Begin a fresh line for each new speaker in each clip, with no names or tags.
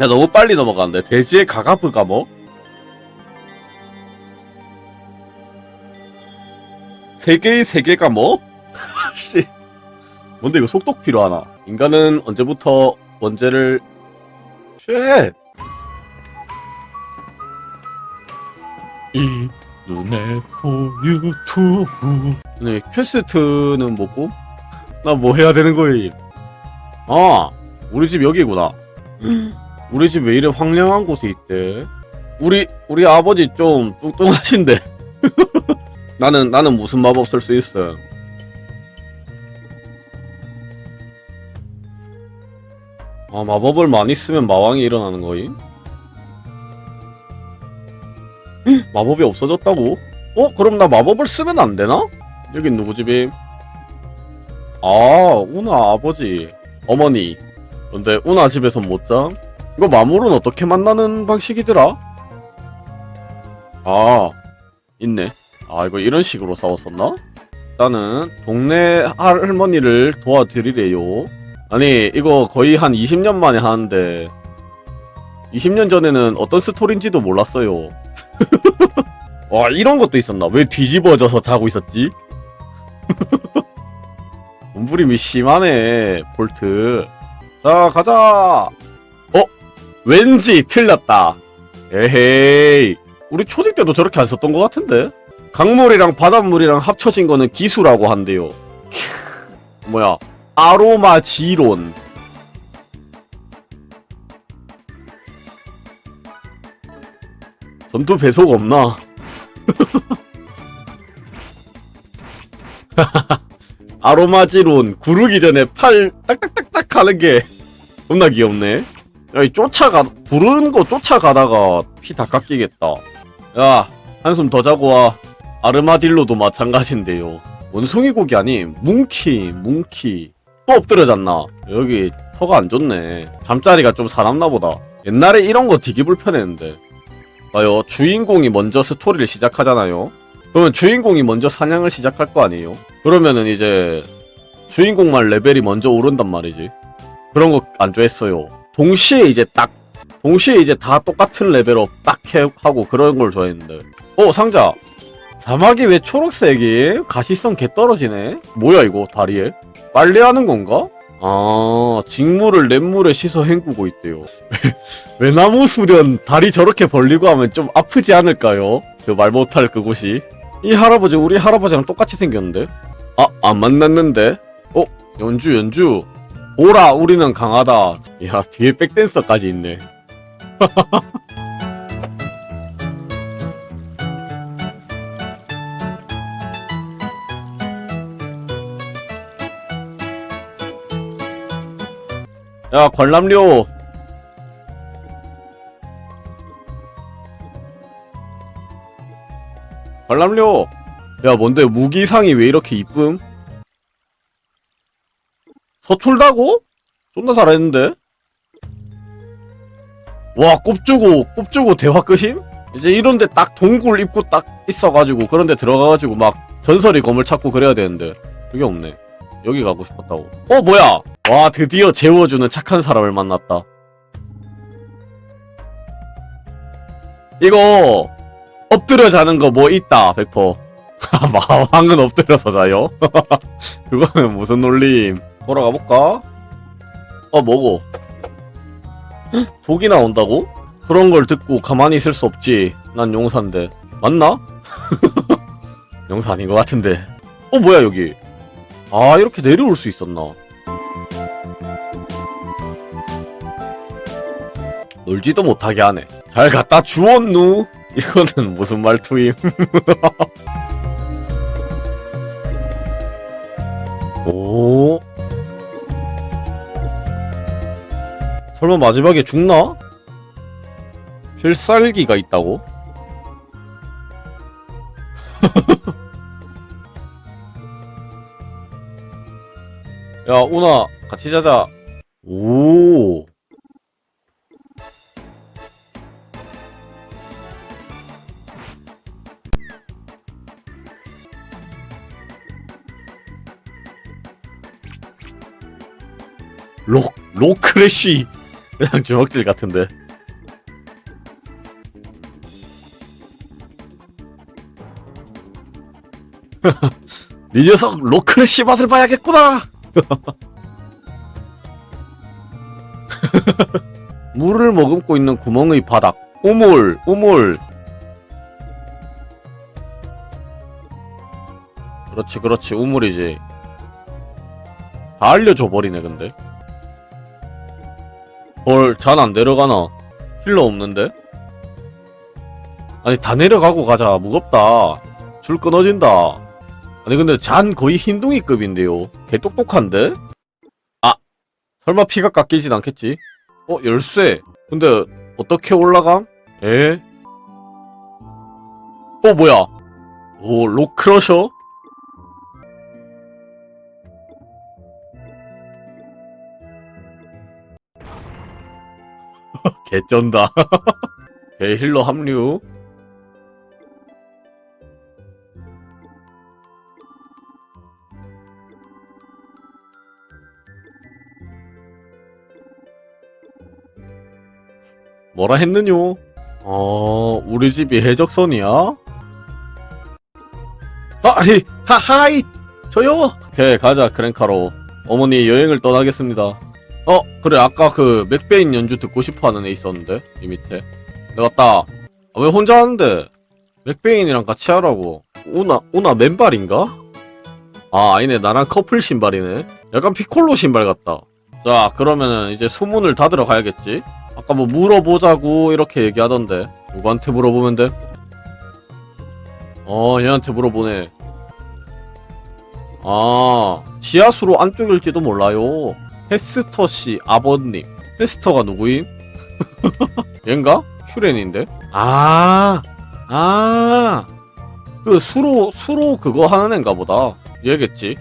야 너무 빨리 넘어가는데 돼지의 가가프가 뭐? 세계의 세계가 뭐? 씨 뭔데 이거 속독 필요하나? 인간은 언제부터 원죄를 쉣
이 눈에 보 유튜브
네, 퀘스트는 뭐고? 나 뭐 해야 되는 거임? 아, 우리 집 여기구나. 우리 집 왜 이래 황량한 곳에 있대? 우리, 우리 아버지 좀 뚱뚱하신데. 나는, 나는 무슨 마법 쓸 수 있어? 아, 마법을 많이 쓰면 마왕이 일어나는 거임? 마법이 없어졌다고? 어? 그럼 나 마법을 쓰면 안 되나? 여긴 누구 집임? 아, 우나 아버지, 어머니. 근데 우나 집에서 못 자? 이거 마물은 어떻게 만나는 방식이더라? 아, 있네. 아, 이거 이런 식으로 싸웠었나? 일단은 동네 할머니를 도와드리래요. 아니, 이거 거의 한 20년 만에 하는데 20년 전에는 어떤 스토리인지도 몰랐어요. 와, 이런 것도 있었나? 왜 뒤집어져서 자고 있었지? 몸부림이 심하네, 볼트. 자, 가자! 어? 왠지 틀렸다. 에헤이. 우리 초딩 때도 저렇게 안 썼던 것 같은데? 강물이랑 바닷물이랑 합쳐진 거는 기수라고 한대요. 캬, 뭐야. 아로마 지론. 전투 배속 없나? 아로마지론 구르기 전에 팔 딱딱딱딱 하는 게 겁나 귀엽네. 야, 이 쫓아가, 부르는 거 쫓아가다가 피 다 깎이겠다. 야, 한숨 더 자고 와. 아르마딜로도 마찬가지인데요. 원숭이 고기 아님, 뭉키, 뭉키. 또 엎드려졌나? 여기 터가 안 좋네. 잠자리가 좀 사납나 보다. 옛날에 이런 거 되게 불편했는데. 봐요, 주인공이 먼저 스토리를 시작하잖아요. 그러면 주인공이 먼저 사냥을 시작할 거 아니에요? 그러면은 이제 주인공만 레벨이 먼저 오른단 말이지. 그런 거 안 좋아했어요. 동시에 이제 딱 동시에 이제 다 똑같은 레벨업 딱 해, 하고 그런 걸 좋아했는데. 어 상자. 자막이 왜 초록색이? 가시성 개 떨어지네. 뭐야 이거 다리에? 빨래하는 건가? 아 직물을 냇물에 씻어 헹구고 있대요. 외나무 수련 다리 저렇게 벌리고 하면 좀 아프지 않을까요? 그 말 못할 그곳이. 이 할아버지 우리 할아버지랑 똑같이 생겼는데? 아, 안 만났는데? 어, 연주, 연주. 오라, 우리는 강하다. 야, 뒤에 백댄서까지 있네. 야, 관람료. 관람료. 야, 뭔데 무기상이 왜 이렇게 이쁨? 서툴다고? 존나 잘했는데? 와, 꼽주고, 꼽주고 대화 끝임? 이제 이런데 딱 동굴 입구 딱 있어가지고, 그런데 들어가가지고 막 전설의 검을 찾고 그래야 되는데, 그게 없네. 여기 가고 싶었다고. 어, 뭐야! 와, 드디어 재워주는 착한 사람을 만났다. 이거, 엎드려 자는 거 뭐 있다, 100%. 마왕은 엎드려서 자요? 그거는 무슨 놀림. 돌아가 볼까? 어? 헉, 독이 나온다고? 그런 걸 듣고 가만히 있을 수 없지. 난 용사인데. 맞나? 용사 아닌 것 같은데. 어, 뭐야, 여기. 아, 이렇게 내려올 수 있었나? 놀지도 못하게 하네. 잘 갖다 주웠누? 이거는 무슨 말투임? 설마 마지막에 죽나? 필살기가 있다고? 야, 우나, 같이 자자. 오. 로, 로크래쉬. 그냥 주먹질 같은데. 네 녀석 로크의 씨맛을 봐야겠구나. 물을 머금고 있는 구멍의 바닥. 우물, 우물. 그렇지, 그렇지, 우물이지. 다 알려줘 버리네, 근데. 헐, 잔 안 내려가나? 힐러 없는데? 아니, 다 내려가고 가자. 무겁다. 줄 끊어진다. 아니, 근데 잔 거의 흰둥이급인데요. 개 똑똑한데? 아, 설마 피가 깎이진 않겠지? 어, 열쇠. 근데, 어떻게 올라감? 에? 어, 뭐야? 오, 록크러셔? 개쩐다. 개 힐러 합류. 뭐라 했느뇨? 어, 우리 집이 해적선이야? 아, 히, 하, 하이! 저요! 오케이, 가자, 크랭카로. 어머니, 여행을 떠나겠습니다. 어, 그래, 아까 그, 맥베인 연주 듣고 싶어 하는 애 있었는데, 이 밑에. 내가 딱, 아, 왜 혼자 하는데? 맥베인이랑 같이 하라고. 우나, 우나 맨발인가? 아, 아니네, 나랑 커플 신발이네. 약간 피콜로 신발 같다. 자, 그러면은 이제 수문을 닫으러 가야겠지? 아까 뭐 물어보자고 이렇게 얘기하던데 누구한테 물어보면 돼? 어 얘한테 물어보네 아 지하수로 안쪽일지도 몰라요 헤스터 씨 아버님 헤스터가 누구임? 얘인가? 슈렌인데? 아, 아, 그 수로, 수로 그거 하는 애인가 보다. 얘겠지?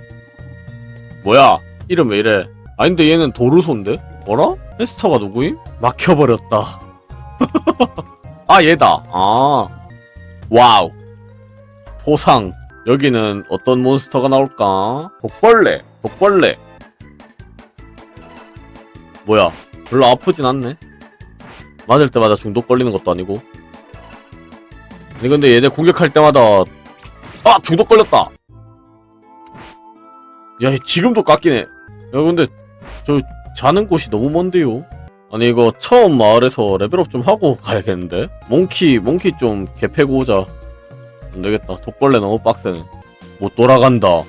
뭐야, 이름 왜 이래? 아닌데 얘는 도르소인데? 뭐라? 헤스터가 누구임? 막혀버렸다. 아, 얘다. 아. 와우. 보상. 여기는 어떤 몬스터가 나올까? 독벌레. 독벌레. 뭐야. 별로 아프진 않네. 맞을 때마다 중독 걸리는 것도 아니고. 아니, 근데 얘네 공격할 때마다, 아! 중독 걸렸다! 야, 얘 지금도 깎이네. 야, 근데, 저, 자는 곳이 너무 먼데요? 아니 이거 처음 마을에서 레벨업 좀 하고 가야겠는데? 몽키 몽키 좀 개패고 오자 안되겠다 독벌레 너무 빡세네 못 돌아간다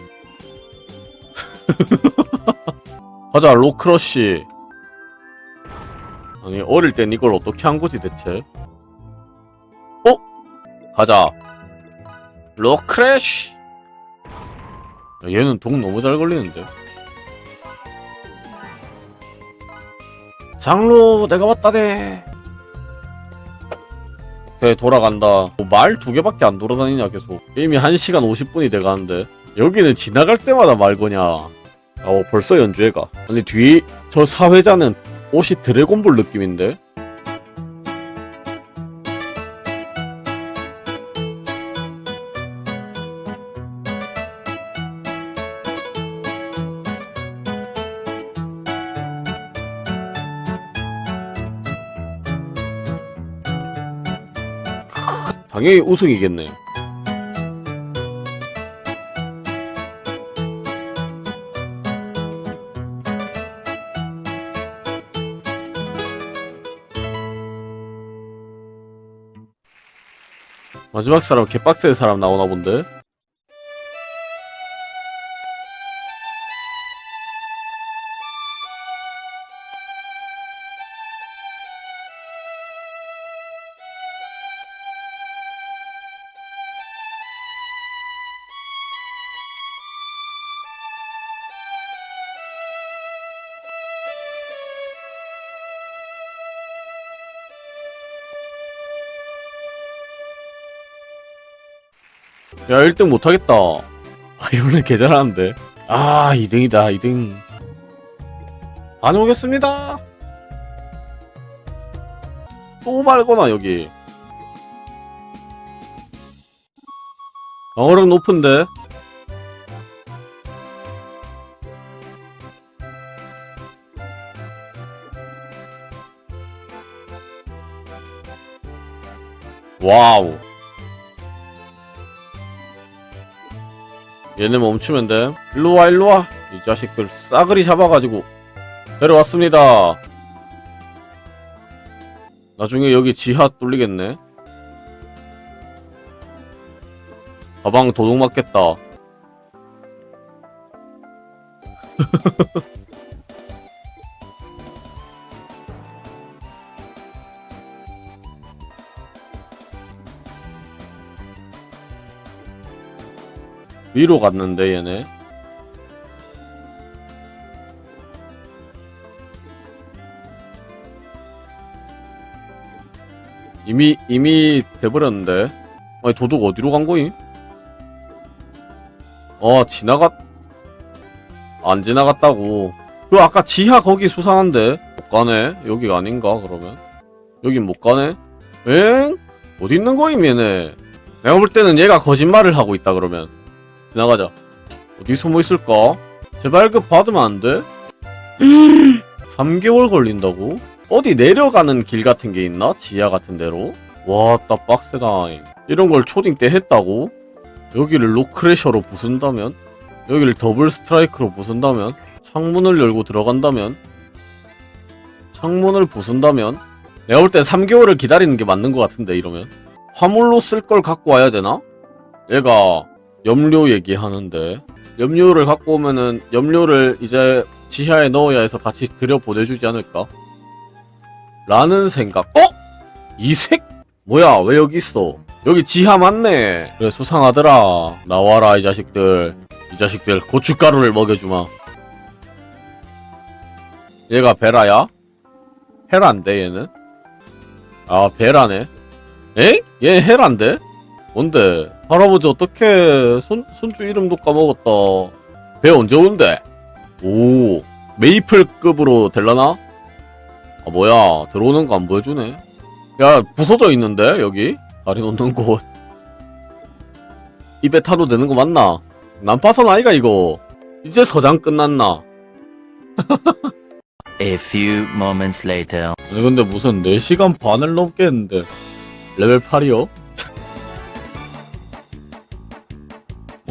가자 로크러쉬 아니 어릴 땐 이걸 어떻게 한 거지 대체? 어? 가자. 로크래쉬! 야, 얘는 독 너무 잘 걸리는데? 장로 내가 왔다네. 그래 돌아간다. 뭐말두 개밖에 안 돌아다니냐 계속. 게임이 1시간 50분이 돼가는데. 여기는 지나갈 때마다 말 거냐? 어 벌써 연주해가. 아니 뒤 저 사회자는 옷이 드래곤볼 느낌인데? 당연히 우승이겠네 마지막 사람 개빡센 사람 나오나 본데? 야 1등 못하겠다. 아, 바이올린 개잘하는데. 아 2등이다 2등. 안 오겠습니다. 또 말거나 여기. 영어력 높은데? 와우. 얘네 멈추면 돼. 일로와, 일로와. 이 자식들 싸그리 잡아가지고 데려왔습니다. 나중에 여기 지하 뚫리겠네. 가방 도둑 맞겠다. 위로 갔는데 얘네. 이미 이미 돼버렸는데. 아니 도둑 어디로 간 거임? 어 지나갔 안 지나갔다고. 그 아까 지하 거기 수상한데 못 가네. 여기가 아닌가 그러면? 여긴 못 가네. 엥? 어디 있는 거임 얘네? 내가 볼 때는 얘가 거짓말을 하고 있다 그러면. 지나가자. 어디 숨어 있을까? 재발급 받으면 안 돼? 3개월 걸린다고? 어디 내려가는 길 같은 게 있나? 지하 같은 데로? 와, 따 빡세다. 이런 걸 초딩 때 했다고? 여기를 로크래셔로 부순다면? 여기를 더블 스트라이크로 부순다면? 창문을 열고 들어간다면? 창문을 부순다면? 내가 볼땐 3개월을 기다리는 게 맞는 것 같은데, 이러면. 화물로 쓸 걸 갖고 와야 되나? 얘가 염료 얘기하는데 염료를 갖고 오면은 염료를 이제 지하에 넣어야 해서 같이 들여 보내주지 않을까? 라는 생각. 어? 이색? 뭐야? 왜 여기 있어? 여기 지하 맞네. 그래 수상하더라. 나와라 이 자식들. 이 자식들 고춧가루를 먹여주마. 얘가 베라야? 헤란데 얘는? 아 베라네. 에? 얘 헤란데? 뭔데? 할아버지 어떻게 손 손주 이름도 까먹었다. 배 언제 온대? 오 메이플급으로 될라나? 아 뭐야 들어오는 거 안 보여주네. 야 부서져 있는데 여기 다리 놓는 곳. 입에 타도 되는 거 맞나? 난파선 아이가 이거. 이제 서장 끝났나?
A few moments later.
아니 근데 무슨 4시간 반을 넘게 했는데 레벨 8이요?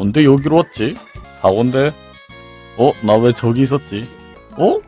뭔데 여기로 왔지? 4원데? 어? 나 왜 저기 있었지? 어?